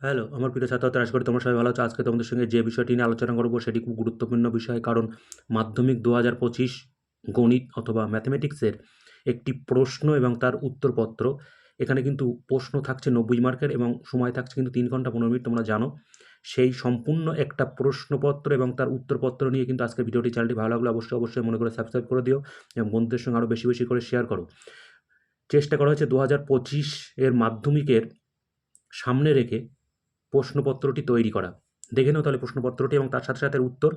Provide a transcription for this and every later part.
Hello, আমার প্রিয় ছাত্র আশা করি তোমরা সবাই ভালো আছো। আজকে তোমাদের সঙ্গে যে বিষয়টি নিয়ে আলোচনা করব, সেটি খুব গুরুত্বপূর্ণ বিষয়, কারণ মাধ্যমিক দু হাজার পঁচিশ গণিত অথবা ম্যাথমেটিক্সের একটি প্রশ্ন এবং তার উত্তরপত্র। এখানে কিন্তু প্রশ্ন থাকছে নব্বই মার্কের এবং সময় থাকছে কিন্তু তিন ঘণ্টা পনেরো মিনিট, তোমরা জানো। সেই সম্পূর্ণ একটা প্রশ্নপত্র এবং তার উত্তরপত্র নিয়ে কিন্তু আজকে ভিডিওটি, চ্যানেলটি ভালো লাগলে অবশ্যই অবশ্যই মনে করে সাবস্ক্রাইব করে দিও এবং বন্ধুদের সঙ্গে আরও বেশি বেশি করে শেয়ার করো। চেষ্টা করা হয়েছে দু হাজার পঁচিশ এর মাধ্যমিকের সামনে রেখে প্রশ্নপত্রটি তৈরি করা। দেখে নাও তাহলে প্রশ্নপত্রটি এবং তার সাথে সাথে উত্তর।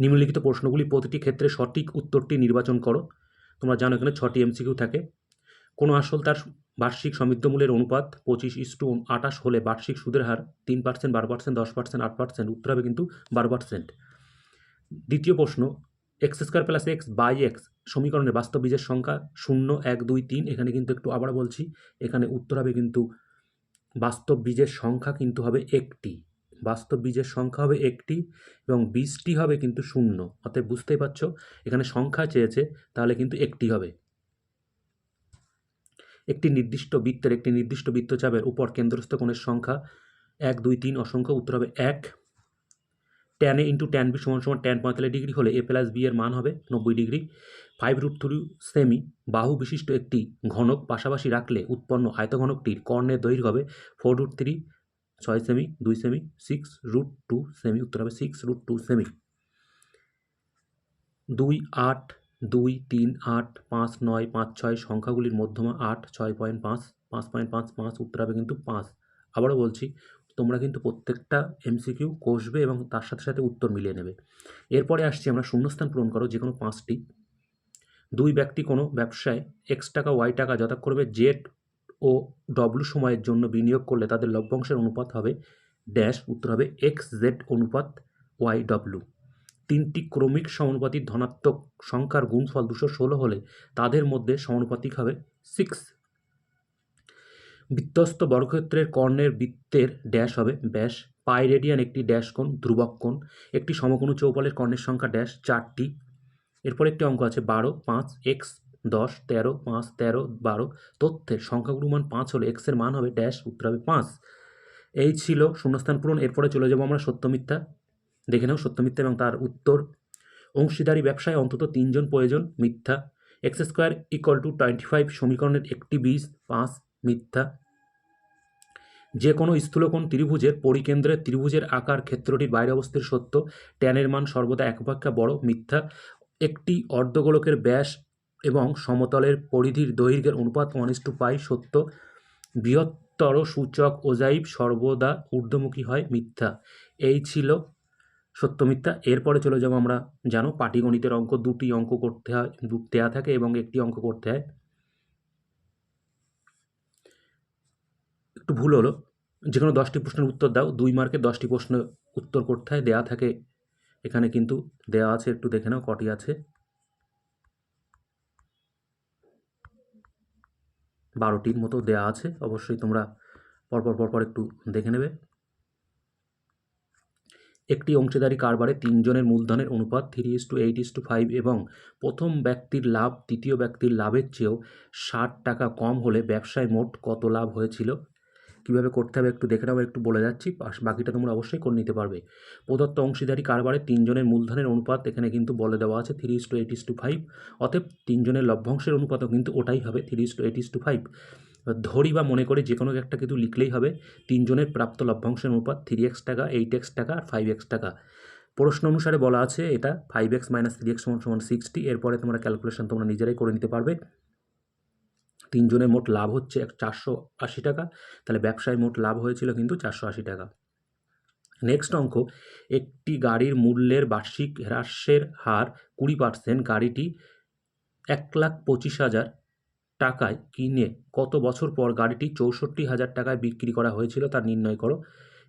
নিম্নলিখিত প্রশ্নগুলি প্রতিটি ক্ষেত্রে সঠিক উত্তরটি নির্বাচন করো। তোমরা জানো এখানে ছটি এমসিকিউ থাকে। কোনো আসল তার বার্ষিক সমৃদ্ধমূল্যের অনুপাত পঁচিশ ইস্টু আটাশ হলে বার্ষিক সুদের হার তিন পার্সেন্ট, বারো পার্সেন্ট, দশ পার্সেন্ট, আট পার্সেন্ট, উত্তর হবে কিন্তু বারো পার্সেন্ট। দ্বিতীয় প্রশ্ন, X square plus X by X সমীকরণের বাস্তব বীজের সংখ্যা শূন্য, এক, দুই, তিন। এখানে কিন্তু একটু আবার বলছি, এখানে উত্তর হবে কিন্তু বাস্তব বীজের সংখ্যা কিন্তু হবে একটি। বাস্তব বীজের সংখ্যা হবে একটি এবং বীজটি হবে কিন্তু শূন্য। অতএব বুঝতেই পারছ? এখানে সংখ্যা চেয়েছে, তাহলে কিন্তু একটি হবে। একটি নির্দিষ্ট বৃত্তের একটি নির্দিষ্ট বৃত্তচাপের উপর কেন্দ্রস্থ কোণের সংখ্যা এক, দুই, তিন অসংখ্য, উত্তর হবে এক। Tan A into tan B সমান সমান ট্যান পঁয়তাল্লিশ ডিগ্রি হলে এ প্লাস বি এর মান হবে নব্বই ডিগ্রি ফাইভ রুট থ্রি সেমি বাহু বিশিষ্ট একটি ঘনক পাশাপাশি রাখলে উৎপন্ন আয়তঘনকটির কর্ণের দৈর্ঘ্য হবে ফোর রুট থ্রি ছয় সেমি দুই সেমি সিক্স রুট টু সেমি উত্তর হবে সিক্স রুট টু সেমি দুই আট, দুই তিন আট, পাঁচ নয়, পাঁচ ছয় সংখ্যাগুলির মধ্যমা আট, ছয় পয়েন্ট পাঁচ পাঁচ পয়েন্ট পাঁচ পাঁচ, উত্তর হবে কিন্তু পাঁচ। আবারও বলছি তোমরা কিন্তু প্রত্যেকটা এমসিকিউ কষবে এবং তার সাথে সাথে উত্তর মিলিয়ে নেবে। এরপরে আসছি আমরা শূন্যস্থান পূরণ করো যে কোনো পাঁচটি। দুই ব্যক্তি কোনো ব্যবসায় এক্স টাকা ওয়াই টাকা যথাক্রমে জেড ও ডব্লু সময়ের জন্য বিনিয়োগ করলে তাদের লভ্যাংশের অনুপাত হবে ড্যাশ উত্তর হবে এক্স জেড অনুপাত ওয়াই ডব্লু তিনটি ক্রমিক সমানুপাতিক ধনাত্মক সংখ্যার গুণফল দুশো ষোলো হলে তাদের মধ্যে সমানুপাতিক হবে সিক্স বৃত্তস্ত বর্গক্ষেত্রের কর্ণের বৃত্তের ড্যাশ হবে ব্যাস। পাই রেডিয়ান একটি ড্যাশ কোণ, ধ্রুবক কোণ। একটি সমকোণ চৌপালের কর্ণের সংখ্যা ড্যাশ চারটি। এরপর একটি অঙ্ক আছে বারো, পাঁচ, এক্স, দশ, তেরো, পাঁচ, তেরো, বারো। তথ্যের সংখ্যাগুলোর মান পাঁচ হলে এক্সের মান হবে ড্যাশ, উত্তর হবে পাঁচ। এই ছিল শূন্যস্থান পূরণ। এরপরে চলে যাব আমরা সত্য মিথ্যা। দেখে নাও সত্য মিথ্যা এবং তার উত্তর। অংশীদারি ব্যবসায় অন্তত তিনজন প্রয়োজন, মিথ্যা। X square equal to twenty five সমীকরণের একটি বীজ, পাঁচ। মিথ্যা। যে কোনো স্থূলকোণ ত্রিভুজের পরিকেন্দ্রের ত্রিভুজের আকার ক্ষেত্রটির বাইরে অবস্থিত সত্য ট্যানের মান সর্বদা এক অপেক্ষা বড়, মিথ্যা। একটি অর্ধগোলকের ব্যাস এবং সমতলের পরিধির দৈর্ঘ্যের অনুপাত ওয়ান ইস টু পাই সত্য। বৃহত্তর সূচক ওজাইব সর্বদা ঊর্ধ্বমুখী হয়, মিথ্যা। এই ছিল সত্য মিথ্যা। এরপরে চলে যাব আমরা, জানো, পাটিগণিতের অঙ্ক, দুটি অঙ্ক করতে হয় দেওয়া থাকে এবং একটি অঙ্ক করতে হয়। একটু ভুল হলো। যে কোনো দশটি প্রশ্নের উত্তর দাও, দুই মার্কে দশটি প্রশ্ন উত্তর করতে হয় দেওয়া থাকে? এখানে কিন্তু দেওয়া আছে, একটু দেখে নাও কটি আছে। বারোটির মতো দেওয়া আছে, অবশ্যই তোমরা পরপর পরপর একটু দেখে নেবে। একটি অংশীদারি কারবারে তিনজনের মূলধনের অনুপাত three is two eight is two five এবং প্রথম ব্যক্তির লাভ তৃতীয় ব্যক্তির লাভের চেয়েও ষাট টাকা কম হলে ব্যবসায় মোট কত লাভ হয়েছিল? কীভাবে করতে হবে একটু দেখে নাও, একটু বলে যাচ্ছি। বাকিটা তোমরা অবশ্যই করে নিতে পারবে। প্রদত্ত অংশীদারি কারবারে তিনজনের মূলধনের অনুপাত এখানে কিন্তু বলে দেওয়া আছে three is two eight is two five অতএব তিনজনের লভ্যাংশের অনুপাতও কিন্তু ওটাই হবে three is two eight is two five ধরি বা মনে করে যে কোনো একটা কিন্তু লিখলেই হবে, তিনজনের প্রাপ্ত লভ্যাংশের অনুপাত থ্রি এক্স টাকা এইট এক্স টাকা আর ফাইভ এক্স টাকা। প্রশ্ন অনুসারে বলা আছে এটা five X minus three X সমান সমান সিক্সটি এরপরে তোমরা ক্যালকুলেশন তোমরা নিজেরাই করে নিতে পারবে। তিনজনের মোট লাভ হচ্ছে এক চারশো আশি টাকা। তাহলে ব্যবসায় মোট লাভ হয়েছিল কিন্তু চারশো আশি টাকা। নেক্সট অঙ্ক, একটি গাড়ির মূল্যের বার্ষিক হ্রাসের হার কুড়ি পার্সেন্ট গাড়িটি এক লাখ পঁচিশ হাজার টাকায় কিনে কত বছর পর গাড়িটি চৌষট্টি হাজার টাকায় বিক্রি করা হয়েছিল তা নির্ণয় করো।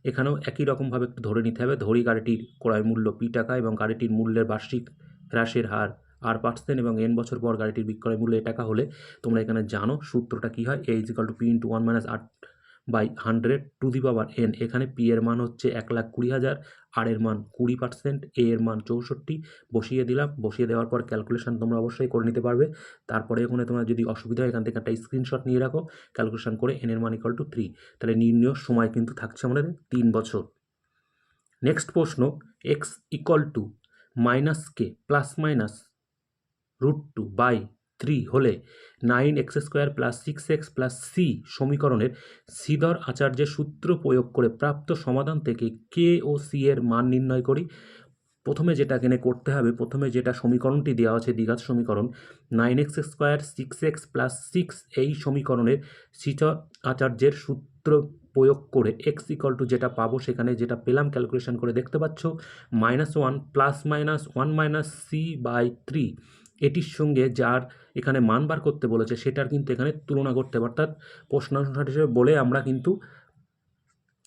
এখানেও একই রকমভাবে একটু ধরে নিতে হবে। ধরি গাড়িটির ক্রয় মূল্য পি টাকা এবং গাড়িটির মূল্যের বার্ষিক হ্রাসের হার আর পার্সেন্ট এবং এন বছর পর গাড়িটির বিক্রয় মূল্য এ টাকা হলে তোমরা এখানে জানো সূত্রটা কী হয়? A equal to P into one minus R by hundred to the power N এখানে পি এর মান হচ্ছে এক লাখ কুড়ি হাজার আর এর মান কুড়ি পার্সেন্ট এ এর মান চৌষট্টি। বসিয়ে দিলাম, বসিয়ে দেওয়ার পর ক্যালকুলেশন তোমরা অবশ্যই করে নিতে পারবে। তারপরে ওখানে তোমার যদি অসুবিধা হয়, এখান থেকে একটা স্ক্রিনশট নিয়ে রাখো ক্যালকুলেশন করে এন এর মান ইকাল টু থ্রি তাহলে নির্ণয় সময় কিন্তু থাকছে আমাদের তিন বছর। নেক্সট প্রশ্ন X equal to minus K plus minus root two by three হলে nine X square plus six X plus C সমীকরণের সিধর আচার্যের সূত্র প্রয়োগ করে প্রাপ্ত সমাধান থেকে কে ও সি এর মান নির্ণয় করি। প্রথমে যেটা এখানে করতে হবে, প্রথমে যেটা সমীকরণটি দেওয়া আছে, দ্বিঘাত সমীকরণ nine X square six X plus six এই সমীকরণের সিধর আচার্যের সূত্র প্রয়োগ করে এক্স ইকল টু যেটা পাবো সেখানে যেটা পেলাম ক্যালকুলেশন করে দেখতে পাচ্ছ minus one plus minus one minus C by three এটির সঙ্গে যার এখানে মান বার করতে বলেছে, সেটার কিন্তু এখানে তুলনা করতে হবে। অর্থাৎ প্রশ্নানুসার হিসেবে বলে আমরা কিন্তু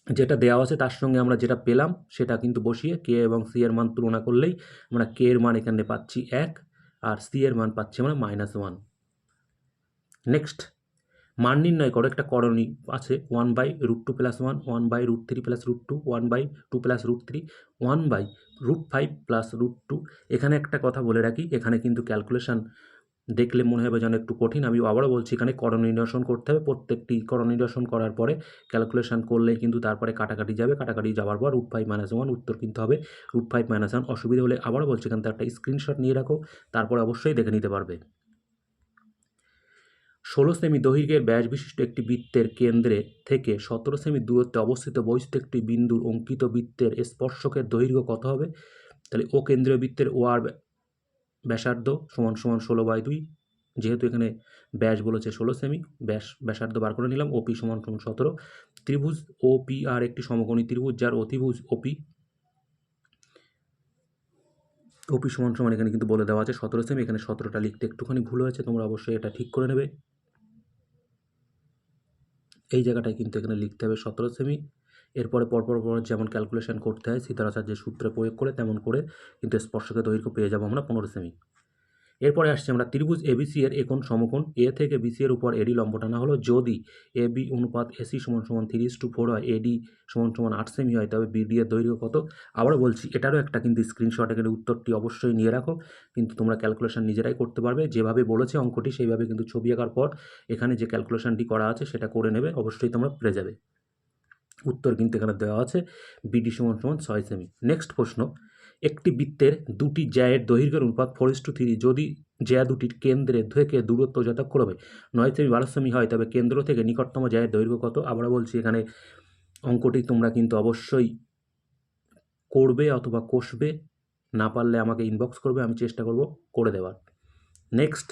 যেটা দেওয়া আছে, তার সঙ্গে আমরা যেটা পেলাম, সেটা কিন্তু বসিয়ে কে এবং সি এর মান তুলনা করলেই আমরা কে এর মান এখানে পাচ্ছি এক, আর সি এর মান পাচ্ছি আমরা মাইনাস ওয়ান নেক্সট মান নির্ণয় করো, একটা করণী আছে one by root two plus one one by root three plus root two one by two plus root three one by root five plus root two এখানে একটা কথা বলে রাখি, এখানে কিন্তু ক্যালকুলেশান দেখলে মনে হবে যেন একটু কঠিন। আমি আবারও বলছি, এখানে করণ নিদর্শন করতে হবে। প্রত্যেকটি করণ নির্দর্শন করার পরে ক্যালকুলেশান করলে কিন্তু তারপরে কাটাকাটি যাবে। কাটাকাটি যাওয়ার পর রুট ফাইভ মাইনাস ওয়ান উত্তর কিন্তু হবে। রুট ফাইভ মাইনাস ওয়ান অসুবিধা হলে আবারও বলছি, এখান থেকে একটা স্ক্রিনশট নিয়ে রাখো। তারপরে অবশ্যই দেখে নিতে পারবে। ষোলো সেমি দৈর্ঘ্যের ব্যাস বিশিষ্ট একটি বৃত্তের কেন্দ্রে থেকে সতেরো সেমি দূরত্বে অবস্থিত বহিস্থ একটি বিন্দুর অঙ্কিত বৃত্তের স্পর্শকের দৈর্ঘ্য কত হবে? তাহলে ও কেন্দ্রীয় বৃত্তের ও আর ব্যাসার্ধ সমান সমান ষোলো বাই দুই, যেহেতু এখানে ব্যাস বলেছে ষোলো সেমি, ব্যাস, ব্যাসার্ধ বার করে নিলাম ওপি সমান সমান সতেরো। ত্রিভুজ, ও পি আর একটি সমকোণী ত্রিভুজ, যার অতিভুজ ওপি ওপি সমান সমান এখানে কিন্তু বলে দেওয়া আছে সতেরো সেমি, এখানে সতেরোটা লিখতে একটুখানি ভুল হয়েছে, তোমরা অবশ্যই এটা ঠিক করে নেবে। এই জায়গাটায় কিন্তু এখানে লিখতে হবে সতেরো সেমি। এরপরে পরপর পর যেমন ক্যালকুলেশান করতে হয় সীতারাচার্যের সূত্রে প্রয়োগ করে তেমন করে কিন্তু স্পর্শকে দৈর্ঘ্য পেয়ে যাব আমরা পনেরো সেমি। এরপরে আসছে আমরা ত্রিভুজ এবিসি এর একোণ সমকোণ এ থেকে বিসি এর উপর এডি লম্ব টানা হলো যদি এ বি অনুপাত এসি সমান সমান থ্রি টু ফোর হয় এডি সমান সমান আট সেমি হয়, তবে বিডি এর দৈর্ঘ্য কত? আবার বলছি, এটারও একটা কিন্তু স্ক্রিনশট এখানে উত্তরটি অবশ্যই নিয়ে রাখো। কিন্তু তোমরা ক্যালকুলেশন নিজেরাই করতে পারবে। যেভাবে বলেছে অঙ্কটি, সেইভাবে কিন্তু ছবি আঁকার পর এখানে যে ক্যালকুলেশনটি করা আছে, সেটা করে নেবে। অবশ্যই তোমরা পেরে যাবে। উত্তর কিন্তু এখানে দেওয়া আছে বিডি সমান সমান ছয় সেমি নেক্সট প্রশ্ন একটি বৃত্তের দুটি জ্যায়ের দৈর্ঘ্যের অনুপাত ফোর থ্রি যদি জ্যা দুটির কেন্দ্রে থেকে দূরত্ব যথাক্রমে নয় সেমি বারো সেমি হয়, তবে কেন্দ্র থেকে নিকটতম জ্যায়ের দৈর্ঘ্য কত? আমরা বলছি, এখানে অঙ্কটি তোমরা কিন্তু অবশ্যই করবে অথবা কষবে, না পারলে আমাকে ইনবক্স করবে, আমি চেষ্টা করব করে দেওয়ার। নেক্সট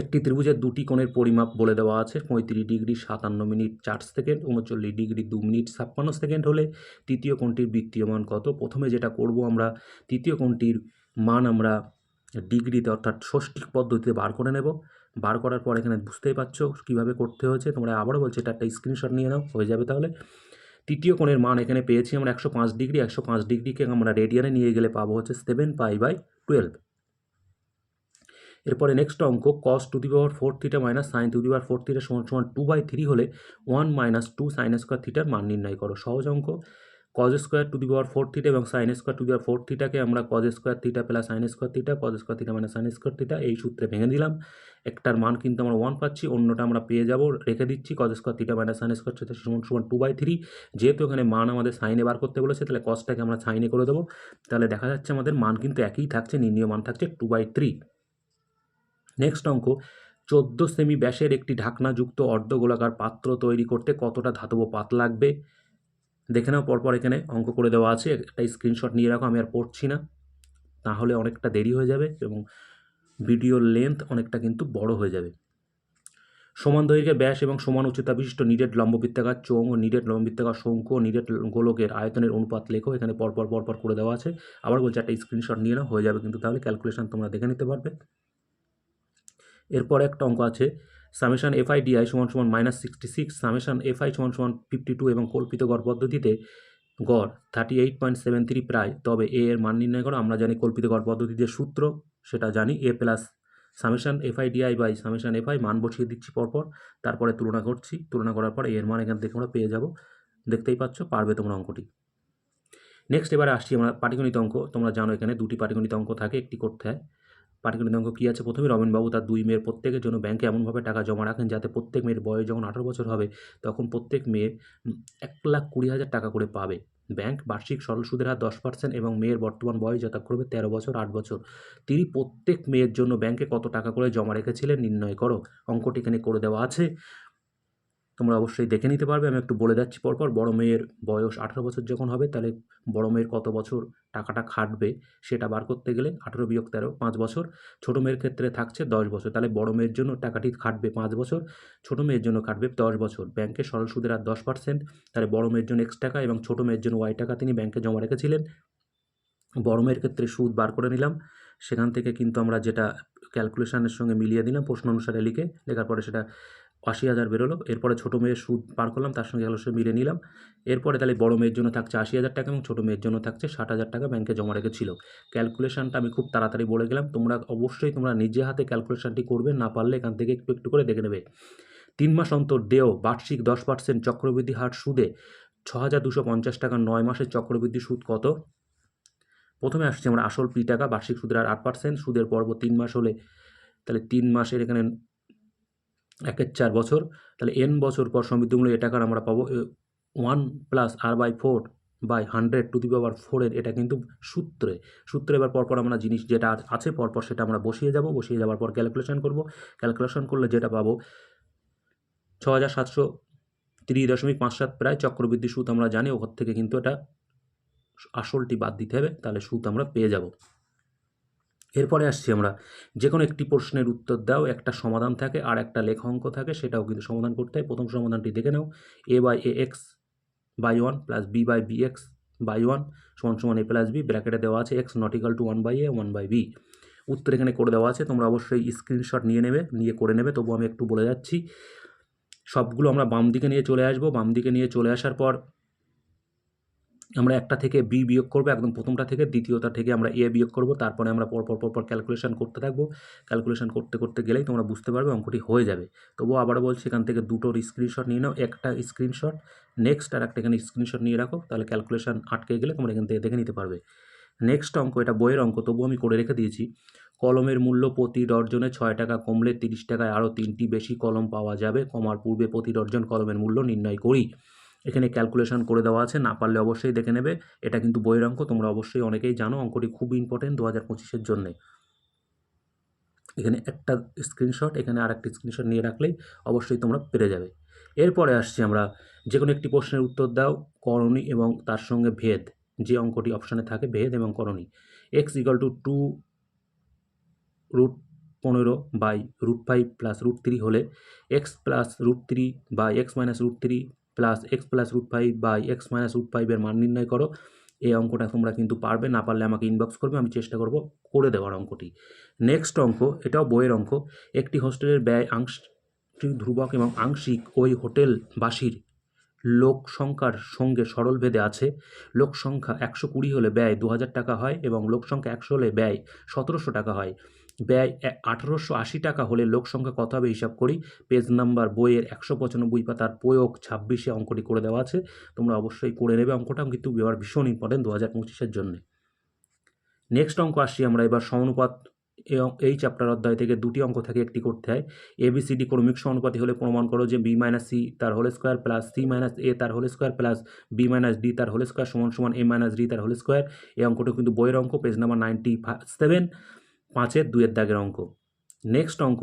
একটি ত্রিভুজের দুটি কোণের পরিমাপ বলে দেওয়া আছে। পঁয়ত্রিশ ডিগ্রি সাতান্ন মিনিট চার সেকেন্ড, উনচল্লিশ ডিগ্রি দু মিনিট ছাপ্পান্ন সেকেন্ড হলে তৃতীয় কোণটির বৃত্তীয় মান কত? প্রথমে যেটা করব আমরা, তৃতীয় কোণটির মান আমরা ডিগ্রিতে অর্থাৎ ষষ্ঠিক পদ্ধতিতে বার করে নেব। বার করার পর এখানে বুঝতেই পারছ কীভাবে করতে হয়েছে। তোমরা আবারও বলছো, এটা একটা স্ক্রিনশট নিয়ে নাও, হয়ে যাবে তাহলে। তৃতীয় কোণের মান এখানে পেয়েছি আমরা একশো পাঁচ ডিগ্রি, একশো পাঁচ ডিগ্রিকে আমরা রেডিয়ানে নিয়ে গেলে পাবো হচ্ছে সেভেন পাই বাই টুয়েলভ এরপরে নেক্সট অঙ্ক cos to the power four theta minus sine to the power four theta সমান সমান টু বাই থ্রি হলে one minus two sine square থিটার মান নির্ণয় করো। সহজ অঙ্ক। Cos square to the power four theta এবং sine square to the power four থিটাকে আমরা cos square theta plus sine square theta cos square theta মানে সাইন স্কোয়ার থিটা এই সূত্রে ভেঙে দিলাম। একটার মান কিন্তু আমরা ওয়ান পাচ্ছি, অন্যটা আমরা পেয়ে যাব, রেখে দিচ্ছি। Cos square theta minus sine square theta সমান সমান টু বাই থ্রি যেহেতু এখানে মান আমাদের সাইনে বার করতে বলেছে, তাহলে কজটাকে আমরা সাইনে করে দেবো। তাহলে দেখা যাচ্ছে আমাদের মান কিন্তু একই থাকছে, নির্ণীয় মান থাকছে টু বাই থ্রি নেক্সট অঙ্ক, চোদ্দ সেমি ব্যাসের একটি ঢাকনাযুক্ত অর্ধগোলাকার পাত্র তৈরি করতে কতটা ধাতব পাত লাগবে? দেখে নাও পরপর এখানে অঙ্ক করে দেওয়া আছে, একটা স্ক্রিনশট নিয়ে রাখো, আমি আর পড়ছি না। তাহলে অনেকটা দেরি হয়ে যাবে এবং ভিডিওর লেন্থ অনেকটা কিন্তু বড় হয়ে যাবে। সমান দৈর্ঘ্যের ব্যাস এবং সমান উচ্চতা বিশিষ্ট নিডেড লম্ববৃত্তাকার চোঙ ও নিডেড লম্ববৃত্তাকার শঙ্কু ও নিডেড গোলকের আয়তনের অনুপাত লেখো, এখানে পরপর পরপর করে দেওয়া আছে। আবার বলছে একটা স্ক্রিনশট নিয়ে নাও, হয়ে যাবে কিন্তু তাহলে ক্যালকুলেশন তোমরা দেখে নিতে পারবে। এরপর একটা অঙ্ক আছে সামেশান এফআই ডিআই সমান সমান minus sixty six summation F I সমান সমান ফিফটি টু এবং কল্পিত গড় পদ্ধতিতে গড় thirty eight point seven three প্রায়। তবে এ এর মান নির্ণয় করো, আমরা জানি কল্পিত গড় পদ্ধতিতে সূত্র, সেটা জানি A plus summation F I D I by summation F I মান বসিয়ে দিচ্ছি পরপর, তারপরে তুলনা করছি, তুলনা করার পর এর মান এখান থেকে আমরা পেয়ে যাব। দেখতেই পাচ্ছ, পারবে তোমরা অঙ্কটি। নেক্সট এবারে আসছি আমরা পাটিগণিত অঙ্ক, তোমরা জানো এখানে দুটি পাটিগণিত অঙ্ক থাকে, একটি করতে হয়। পাটিগণিত অঙ্ক কী আছে? প্রথমে রমেনবাবু তার দুই মেয়ের প্রত্যেকের জন্য ব্যাংকে এমনভাবে টাকা জমা রাখেন যাতে প্রত্যেক মেয়ের বয়স যখন আঠারো বছর হবে, তখন প্রত্যেক মেয়ে এক লাখ কুড়ি হাজার টাকা করে পাবে। ব্যাংক বার্ষিক সরল সুদের হার দশ পার্সেন্ট এবং মেয়ের বর্তমান বয়স যথাক্রমে তেরো বছর, আট বছর। তিনি প্রত্যেক মেয়ের জন্য ব্যাংকে কত টাকা করে জমা রেখেছিলেন, নির্ণয় করো। অঙ্কটি এখানে করে দেওয়া আছে। তোমরা অবশ্যই দেখে নিতে পারবে। আমি একটু বলে যাচ্ছি পরপর। বড় মেয়ের বয়স আঠারো বছর যখন হবে, তাহলে বড় মেয়ের কত বছর টাকাটা খাটবে সেটা বার করতে গেলে আঠেরো বিয়োগ তেরো, পাঁচ বছর। ছোটো মেয়ের ক্ষেত্রে থাকছে দশ বছর। তাহলে বড় মেয়ের জন্য টাকাটি খাটবে পাঁচ বছর, ছোটো মেয়ের জন্য খাটবে দশ বছর। ব্যাংকে সরল সুদের আর দশ পার্সেন্ট। তাহলে বড় মেয়ের জন্য এক্স টাকা এবং ছোটো মেয়ের জন্য ওয়াই টাকা তিনি ব্যাংকে জমা রেখেছিলেন। বড় মেয়ের ক্ষেত্রে সুদ বার করে নিলাম। সেখান থেকে কিন্তু আমরা যেটা ক্যালকুলেশনের সঙ্গে মিলিয়ে দিলাম প্রশ্ন অনুসারে লিখে। লেখার পরে সেটা আশি হাজার বেরোলো। এরপরে ছোটো মেয়ের সুদ পার করলাম, তার সঙ্গে ক্যালকুলেশন মিলে নিলাম। এরপরে তাহলে বড় মেয়ের জন্য থাকছে আশি হাজার টাকা এবং ছোটো মেয়ের জন্য থাকছে ষাট হাজার টাকা ব্যাংকে জমা রেখেছিল। ক্যালকুলেশনটা আমি খুব তাড়াতাড়ি বলে গেলাম। তোমরা অবশ্যই তোমরা নিজে হাতে ক্যালকুলেশনটি করবে, না পারলে এখান থেকে একটু একটু করে দেখে নেবে। তিন মাস অন্তর দেও বার্ষিক দশ পার্সেন্ট চক্রবৃদ্ধি হার সুদে ছ হাজার দুশো পঞ্চাশ টাকা নয় মাসের চক্রবৃদ্ধি সুদ কত? প্রথমে আসছি আমরা আসল পি টাকা, বার্ষিক সুদের আর আট পার্সেন্ট। সুদের পর্ব তিন মাস হলে তাহলে তিন মাসের এখানে একের চার বছর, তাহলে এন বছর পর সমৃদ্ধিমূল্য এ টাকার আমরা পাবো one plus R by four by hundred to the power ফোরের এটা কিন্তু সূত্রে। সূত্রে এবার পরপর আমরা জিনিস যেটা আছে, পরপর সেটা আমরা বসিয়ে যাব, বসিয়ে যাওয়ার পর ক্যালকুলেশন করব। ক্যালকুলেশন করলে যেটা পাবো ছ হাজার সাতশো তিরিশ দশমিক পাঁচ সাত প্রায় চক্রবৃদ্ধি সুদ আমরা জানি, ওখান থেকে কিন্তু এটা আসলটি বাদ দিতে হবে, তাহলে সুদ আমরা পেয়ে যাব। এরপরে আসছি আমরা। যে কোনো একটি প্রশ্নের উত্তর দাও, একটা সমাধান থাকে আর একটা লেখা অঙ্ক থাকে, সেটাও কিন্তু সমাধান করতে হয়। প্রথম সমাধানটি দেখে নাও। A by A X by one plus B by B X by one সমান সমান এ প্লাস বি ব্র্যাকেটে দেওয়া আছে X not equal to one by A one by B উত্তর এখানে করে দেওয়া আছে, তোমরা অবশ্যই স্ক্রিনশট নিয়ে নেবে, নিয়ে করে নেবে। তবু আমি একটু বলে যাচ্ছি। সবগুলো আমরা বাম দিকে নিয়ে চলে আসব। বাম দিকে নিয়ে চলে আসার পর আমরা একটা থেকে বি বিয়োগ করব, একদম প্রথমটা থেকে, দ্বিতীয়টা থেকে আমরা এ বিয়োগ করব, তারপরে আমরা পরপর পরপর ক্যালকুলেশন করতে থাকব। ক্যালকুলেশন করতে করতে গেলেই তোমরা বুঝতে পারবে, অঙ্কটি হয়ে যাবে। তবুও আবারও বলছি, এখান থেকে দুটোর স্ক্রিনশট নিয়ে নাও, একটা স্ক্রিনশট নেক্সট আর একটা এখানে স্ক্রিনশট নিয়ে রাখো, তাহলে ক্যালকুলেশন আটকে গেলে তোমরা এখান থেকে দেখে নিতে পারবে। নেক্সট অঙ্ক, এটা বইয়ের অঙ্ক, তবুও আমি করে রেখে দিয়েছি। কলমের মূল্য প্রতি ডর্জনে ছয় টাকা কমলে তিরিশ টাকায় আরও তিনটি বেশি কলম পাওয়া যাবে, কমার পূর্বে প্রতি ডর্জন কলমের মূল্য নির্ণয় করি। এখানে ক্যালকুলেশন করে দেওয়া আছে, না পারলে অবশ্যই দেখে নেবে। এটা কিন্তু বইয়ের অঙ্ক, তোমরা অবশ্যই অনেকেই জানো, অঙ্কটি খুব ইম্পর্টেন্ট দু হাজার পঁচিশের জন্যে। এখানে একটা স্ক্রিনশট এখানে আর একটা স্ক্রিনশট নিয়ে রাখলেই অবশ্যই তোমরা পেরে যাবে। এরপরে আসছি আমরা যে কোনো একটি প্রশ্নের উত্তর দাও, করণী এবং তার সঙ্গে ভেদ। যে অঙ্কটি অপশানে থাকে, ভেদ এবং করণী। X equal to two root পনেরো by root five plus root three হলে X plus root three by X minus root three plus X plus root five by X minus root ফাইভের মান নির্ণয় করো। এই অঙ্কটা তোমরা কিন্তু পারবে, না পারলে আমাকে ইনবক্স করবে, আমি চেষ্টা করব করে দেওয়ার অঙ্কটি। নেক্সট অঙ্ক, এটাও বইয়ের অঙ্ক। একটি হোস্টেলের ব্যয় আংশিক ধ্রুবক এবং আংশিক ওই হোটেলবাসীর লোক সংখ্যার সঙ্গে সরল ভেদে আছে। লোক সংখ্যা একশো কুড়ি হলে ব্যয় দু হাজার টাকা হয় এবং লোক সংখ্যা একশো হলে ব্যয় সতেরোশো টাকা হয়। ব্যয় আঠারোশো আশি টাকা হলে লোক সংখ্যা কত হবে হিসাব করি। পেজ নাম্বার বইয়ের একশো পঁচানব্বই পাতার প্রয়োগ ছাব্বিশে অঙ্কটি করে দেওয়া আছে। তোমরা অবশ্যই করে নেবে অঙ্কটা কিন্তু এবার ভীষণ ইম্পর্টেন্ট দু হাজার পঁচিশের জন্যে। নেক্সট অঙ্ক আসছি আমরা। এবার সমানুপাত এই চ্যাপ্টার অধ্যায় থেকে দুটি অঙ্ক থাকে একটি করতে হয়। এবিসিডি ক্রমিক সমানুপাতি হলে প্রমাণ করো যে বি মাইনাস সি তার whole square plus C minus A তার whole square plus B minus D তার হোল স্কোয়ার সমান সমান এ মাইনাস ডি তার হোল স্কোয়ার এই অঙ্কটা কিন্তু বইয়ের অঙ্ক। পেজ নাম্বার নাইনটি সেভেন পাঁচের দুইয়ের দাগের অঙ্ক। নেক্সট অঙ্ক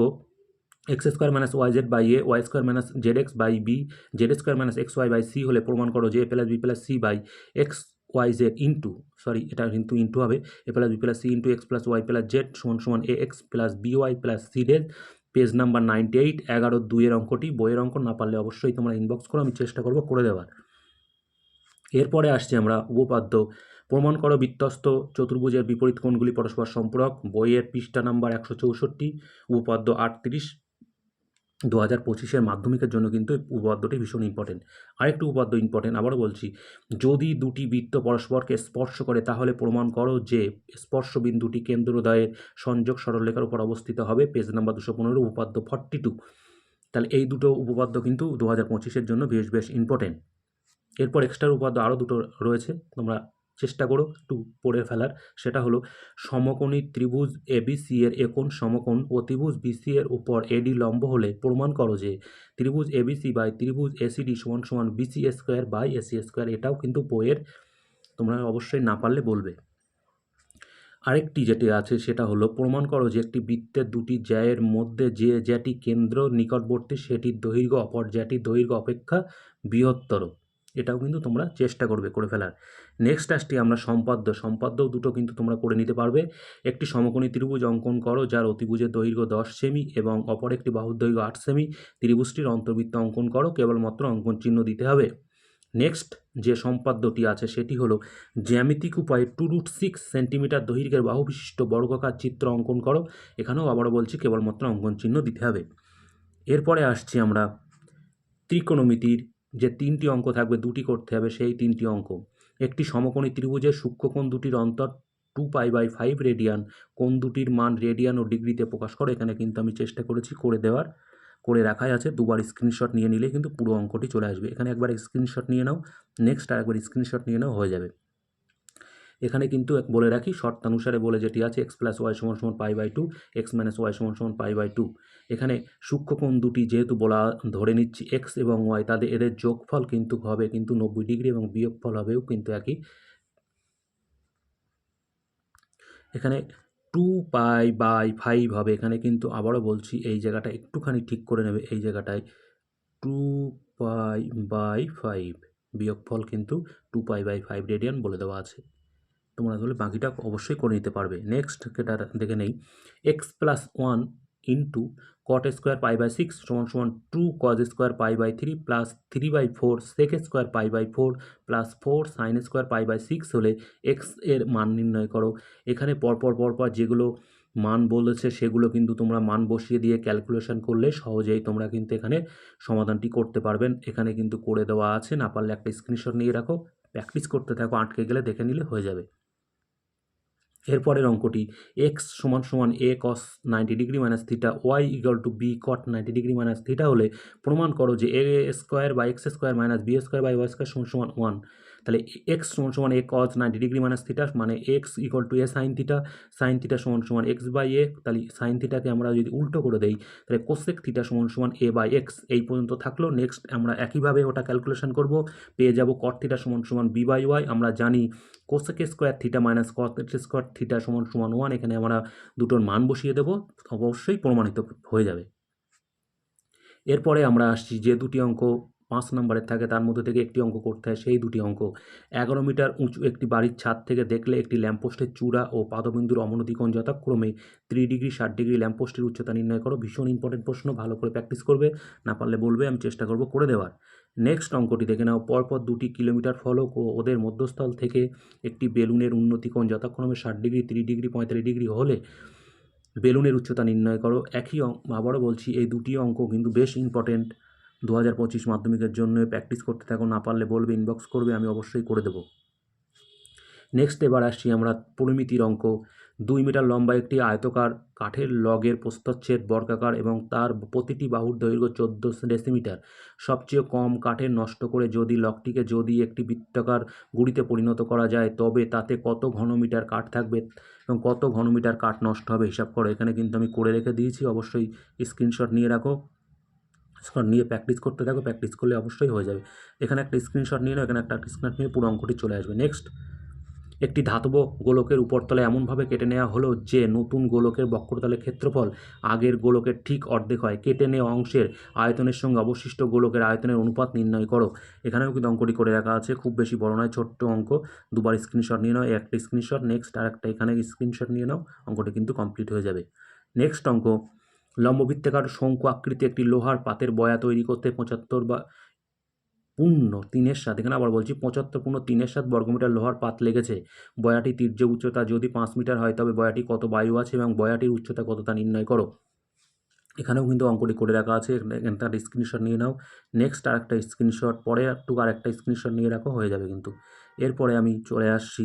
X square minus Y Z by A Y square minus Z X by B Z square minus X Y by C হলে প্রমাণ করো যে A plus B plus C by X Y Z into sorry এটা কিন্তু into হবে A plus B plus C into X plus Y plus Z সমান সমান A X plus B Y plus C Z page number ninety eight এগারো দুইয়ের অঙ্কটি, বইয়ের অঙ্ক না পারলে অবশ্যই তোমরা ইনবক্স করো, আমি চেষ্টা করব করে দেওয়ার। এরপরে আসছি আমরা উপপাদ্য প্রমাণ করো বিত্তস্ত চতুর্ভুজের বিপরীত কোণগুলি পরস্পর সম্পূরক। বইয়ের পৃষ্ঠা নাম্বার একশো চৌষট্টি, উপপাদ্য আটত্রিশ। দু হাজার পঁচিশের মাধ্যমিকের জন্য কিন্তু উপপাদ্যটি ভীষণ ইম্পর্টেন্ট আরেকটু উপপাদ্য ইম্পর্টেন্ট আবারও বলছি, যদি দুটি বৃত্ত পরস্পরকে স্পর্শ করে, তাহলে প্রমাণ করো যে স্পর্শ বিন্দুটি কেন্দ্রোদয়ের সংযোগ সরলরেখার উপর অবস্থিত হবে। পেজ নাম্বার দুশো পনেরো, উপপাদ্য ফর্টি টু তাহলে এই দুটো উপপাদ্য কিন্তু দু হাজার পঁচিশের জন্য বেশ বেশ ইম্পর্টেন্ট এরপর এক্সট্রা উপাদ্য আরও দুটো রয়েছে, তোমরা চেষ্টা করো একটু পড়ে ফেলার। সেটা হলো, সমকোণী ত্রিভুজ এবিসি এর একোণ সমকোণ ও ত্রিভুজ বিসি এর উপর এডি লম্ব হলে প্রমাণ করো যে ত্রিভুজ এবিসি বাই ত্রিভুজ এসিডি সমান সমান B C square by A C square এটাও কিন্তু বইয়ের তোমরা অবশ্যই না পারলে বলবে। আরেকটি যেটি আছে সেটা হলো, প্রমাণ করো যে একটি বৃত্তের দুটি জ্যায়ের মধ্যে যে জ্যাটি কেন্দ্র নিকটবর্তী সেটির দৈর্ঘ্য অপর জ্যাটির দৈর্ঘ্য অপেক্ষা বৃহত্তর। এটাও কিন্তু তোমরা চেষ্টা করবে করে ফেলার। নেক্সট আসটি আমরা সম্পাদ্য। সম্পাদ্য দুটো কিন্তু তোমরা করে নিতে পারবে। একটি সমকোণী ত্রিভুজ অঙ্কন করো, যার অতিভুজের দৈর্ঘ্য দশ সেমি এবং অপর একটি বাহুর দৈর্ঘ্য আট সেমি। ত্রিভুজটির অন্তর্বৃত্ত অঙ্কন করো, কেবলমাত্র অঙ্কন চিহ্ন দিতে হবে। নেক্সট যে সম্পাদ্যটি আছে, সেটি হলো জ্যামিতিক উপায়ে টু রুট সিক্স সেন্টিমিটার দৈর্ঘ্যের বাহু বিশিষ্ট বর্গাকার চিত্র অঙ্কন করো। এখানেও আবারও বলছি, কেবলমাত্র অঙ্কন চিহ্ন দিতে হবে। এরপরে আসছি আমরা ত্রিকোণমিতির যে তিনটি অঙ্ক থাকবে, দুটি করতে হবে সেই তিনটি অঙ্ক। একটি সমকোণী ত্রিভুজের সূক্ষ্মকোণ দুটির অন্তর two pi by five radian কোন দুটির মান রেডিয়ান ও ডিগ্রিতে প্রকাশ করে, এখানে কিন্তু আমি চেষ্টা করেছি করে দেওয়ার। করে রাখাই আছে, দুবার স্ক্রিনশট নিয়ে নিলে কিন্তু পুরো অঙ্কটি চলে আসবে। এখানে একবার স্ক্রিনশট নিয়ে নাও নেক্সট আর একবার স্ক্রিনশট নিয়ে নাও, হয়ে যাবে। এখানে কিন্তু এক বলে রাখি শর্তানুসারে বলে যেটি আছে এক্স প্লাস ওয়াই সমান সমান pi by two X minus Y সমান সমান পাই বাই টু এখানে সূক্ষ্মকোণ দুটি যেহেতু বলা, ধরে নিচ্ছি এক্স এবং ওয়াই তাদের এদের যোগফল কিন্তু হবে কিন্তু নব্বই ডিগ্রি এবং বিয়োগফল হবেও কিন্তু একই। এখানে টু পাই বাই ফাইভ হবে, এখানে কিন্তু আবারও বলছি, এই জায়গাটা একটুখানি ঠিক করে নেবে, এই জায়গাটায় টু পাই বাই ফাইভ বিয়োগফল কিন্তু two pi by five radian বলে দেওয়া আছে। তোমরা তাহলে বাকিটা অবশ্যই করে নিতে পারবে। নেক্সট যেটা দেখে নেই X plus one into cot square pi by six সমান সমান two cos square pi by three plus three by four sec square pi by four plus four sine square pi by six হলে এক্সের মান নির্ণয় করো। এখানে পরপর পরপর যেগুলো মান বলেছে সেগুলো কিন্তু তোমরা মান বসিয়ে দিয়ে ক্যালকুলেশন করলে সহজেই তোমরা কিন্তু এখানে সমাধানটি করতে পারবেন এখানে কিন্তু করে দেওয়া আছে, না পারলে একটা স্ক্রিনশট নিয়ে রাখো। প্র্যাকটিস করতে থাকো, আটকে গেলে দেখে নিলে হয়ে যাবে। এরপরের অঙ্কটি এক্স সমান সমান A cos ninety degree minus theta Y equal to B cot ninety degree minus theta হলে প্রমাণ করো যে এ স্কোয়ার বা X square minus B square by Y square সমান সমান ওয়ান তাহলে এক্স সমান সমান A cos ninety degree minus theta মানে X equal to A sine theta sine theta সমান সমান এক্স বাই এ তাহলে সাইন থিটাকে আমরা যদি উল্টো করে দেই, তাহলে কোসেক থিটা সমান সমান এ বাই এক্স এই পর্যন্ত থাকল। নেক্সট আমরা একইভাবে ওটা ক্যালকুলেশন করব। পেয়ে যাব কট থিটা সমান সমান বি বাই ওয়াই আমরা জানি cosec square theta minus cot square theta সমান সমান ওয়ান এখানে আমরা দুটোর মান বসিয়ে দেবো, অবশ্যই প্রমাণিত হয়ে যাবে। এরপরে আমরা আসছি যে দুটি অঙ্ক পাঁচ নম্বরের থাকে, তার মধ্যে থেকে একটি অঙ্ক করতে হয়, সেই দুটি অঙ্ক। এগারো মিটার উঁচু একটি বাড়ির ছাদ থেকে দেখলে একটি ল্যাম্পপোস্টের চূড়া ও পাদবিন্দুর অবনতিকোণ যথাক্রমে ত্রি ডিগ্রি, ষাট ডিগ্রি ল্যাম্পপোস্টের উচ্চতা নির্ণয় করো। ভীষণ ইম্পর্টেন্ট প্রশ্ন, ভালো করে প্র্যাকটিস করবে, না পারলে বলবে, আমি চেষ্টা করব করে দেওয়ার। নেক্সট অঙ্কটি দেখে নাও, পরপর দুটি কিলোমিটার ফলক ও ওদের মধ্যস্থল থেকে একটি বেলুনের উন্নতিকোণ যথাক্রমে ষাট ডিগ্রি, ত্রিশ ডিগ্রি, পঁয়তাল্লিশ ডিগ্রি হলে বেলুনের উচ্চতা নির্ণয় করো। একই আবারও বলছি, এই দুটি অঙ্ক কিন্তু বেশ ইম্পর্টেন্ট দু হাজার পঁচিশ মাধ্যমিকের জন্য প্র্যাকটিস করতে থাকো, না পারলে বলবে ইনবক্স করবে, আমি অবশ্যই করে দেবো। নেক্সট এবার আসছি আমরা পরিমিতির অঙ্ক। দুই মিটার লম্বা একটি আয়তকার কাঠের লগের প্রস্তচ্ছেদ বর্গাকার এবং তার প্রতিটি বাহুর দৈর্ঘ্য চোদ্দ ডেসিমিটার সবচেয়ে কম কাঠের নষ্ট করে যদি লগটিকে যদি একটি বৃত্তাকার গুড়িতে পরিণত করা যায়, তবে তাতে কত ঘনমিটার কাঠ থাকবে এবং কত ঘনমিটার কাঠ নষ্ট হবে, হিসাব করো। এখানে কিন্তু আমি করে রেখে দিয়েছি, অবশ্যই স্ক্রিনশট নিয়ে রাখো। স্ক্রিনশট নিয়ে প্র্যাকটিস করতে থাকো প্র্যাকটিস করলে অবশ্যই হয়ে যাবে। এখানে একটা স্ক্রিনশট নিয়ে নাও, এখানে একটা স্ক্রিনশট নিয়ে পুরো অঙ্কটি চলে আসবে। নেক্সট একটি ধাতব গোলকের উপরতলে এমনভাবে কেটে নেওয়া হলো যে নতুন গোলকের বক্রতলের ক্ষেত্রফল আগের গোলকের ঠিক অর্ধেক হয়। কেটে নেওয়া অংশের আয়তনের সঙ্গে অবশিষ্ট গোলকের আয়তনের অনুপাত নির্ণয় করো। এখানেও কিন্তু অঙ্কটি করে রাখা আছে, খুব বেশি বড় নয়, ছোট্ট অঙ্ক। দুবার স্ক্রিনশট নিয়ে নাও, একটা স্ক্রিনশট নেক্সট আর একটা এখানে স্ক্রিনশট নিয়ে নাও, অঙ্কটি কিন্তু কমপ্লিট হয়ে যাবে। নেক্সট অঙ্ক লম্ববৃত্তাকার শঙ্কু আকৃতি একটি লোহার পাতের বয়া তৈরি করতে পঁচাত্তর বা পূর্ণ তিনের সাত এখানে আবার বলছি পঁচাত্তর, পূর্ণ তিনের সাত বর্গমিটার লোহার পাত লেগেছে। বয়াটি তীর্য উচ্চতা যদি পাঁচ মিটার হয়, তবে বয়াটি কত বায়ু আছে এবং বয়াটির উচ্চতা কত তা নির্ণয় করো? এখানেও কিন্তু অঙ্কটি করে রাখা আছে। এখানে তার স্ক্রিনশট নিয়ে নাও। নেক্সট আর একটা স্ক্রিনশট পরে একটু আর একটা স্ক্রিনশট নিয়ে রাখো, হয়ে যাবে কিন্তু। এরপরে আমি চলে আসছি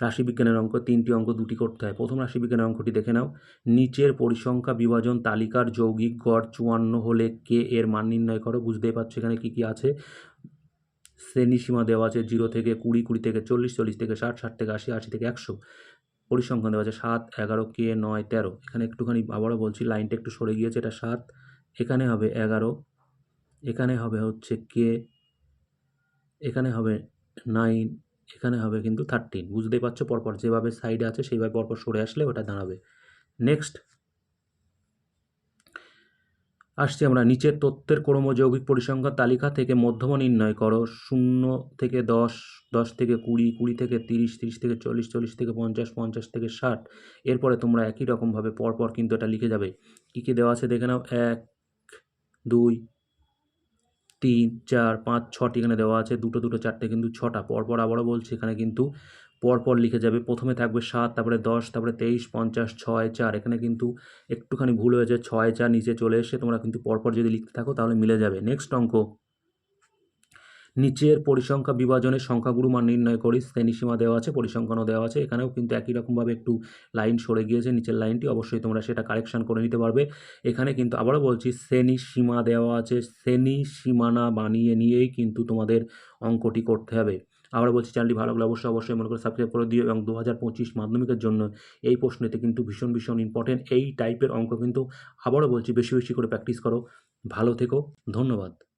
রাশিবিজ্ঞানের অঙ্ক, তিনটি অঙ্ক, দুটি করতে হয়। প্রথম রাশিবিজ্ঞানের অঙ্কটি দেখে নাও। নিচের পরিসংখ্যা, বিভাজন, তালিকার যৌগিক গড় চুয়ান্ন হলে কে এর মান নির্ণয় করো। বুঝতেই পারছ এখানে কী কী আছে? শ্রেণীসীমা দেওয়া আছে জিরো থেকে কুড়ি কুড়ি থেকে চল্লিশ চল্লিশ থেকে ষাট ষাট থেকে আশি আশি থেকে একশো। পরিসংখ্যান দেওয়া আছে সাত, এগারো, কে, নয়, তেরো। এখানে একটুখানি আবারও বলছি, লাইনটা একটু সরে গিয়েছে, এটা সাত। এখানে হবে এগারো, এখানে হবে হচ্ছে কে, এখানে হবে নাইন এখানে হবে কিন্তু থার্টিন বুঝতেই পারছ, পরপর যেভাবে সাইডে আছে, সেইভাবে পরপর সরে আসলে ওটা দাঁড়াবে। নেক্সট আসছি আমরা নিচের তথ্যের ক্রমযৌগিক পরিসংখ্যান তালিকা থেকে মধ্যম নির্ণয় করো। শূন্য থেকে দশ দশ থেকে কুড়ি কুড়ি থেকে তিরিশ তিরিশ থেকে চল্লিশ চল্লিশ থেকে পঞ্চাশ পঞ্চাশ থেকে ষাট। এরপরে তোমরা একই রকমভাবে পরপর কিন্তু এটা লিখে যাবে। কী কী দেওয়া আছে দেখে নাও। এক, দুই তিন, চার, পাঁচ, ছটি এখানে দেওয়া আছে। দুটো দুটো, চারটে কিন্তু ছটা। পরপর আবারও বলছি, এখানে কিন্তু পরপর লিখে যাবে। প্রথমে থাকবে সাত, তারপরে দশ, তারপরে তেইশ, পঞ্চাশ, ছয়, চার। এখানে কিন্তু একটুখানি ভুল হয়েছে। ছয়, চার নিচে চলে এসে তোমরা কিন্তু পরপর যদি লিখতে থাকো তাহলে মিলে যাবে। নেক্সট অঙ্ক। নিচের পরিসংখ্যা বিভাজনের সংখ্যাগুলো মান নির্ণয় করি শ্রেণীসীমা দেওয়া আছে, পরিসংখ্যানও দেওয়া আছে। এখানেও কিন্তু একই রকমভাবে একটু লাইন সরে গিয়েছে, নিচের লাইনটি অবশ্যই তোমরা সেটা কারেকশান করে নিতে পারবে। এখানে কিন্তু আবারও বলছি, শ্রেণি সীমা দেওয়া আছে। শ্রেণি সীমানা বানিয়ে নিয়েই কিন্তু তোমাদের অঙ্কটি করতে হবে। আবার বলছি, চ্যানেলটি ভালো লাগলে অবশ্যই অবশ্যই মনে করে সাবস্ক্রাইব করে দিও এবং দু হাজার পঁচিশ মাধ্যমিকের জন্য এই প্রশ্নেতে কিন্তু ভীষণ ভীষণ ইম্পর্টেন্ট এই টাইপের অঙ্ক কিন্তু আবারও বলছি, বেশি বেশি করে প্র্যাকটিস করো। ভালো থেকো, ধন্যবাদ।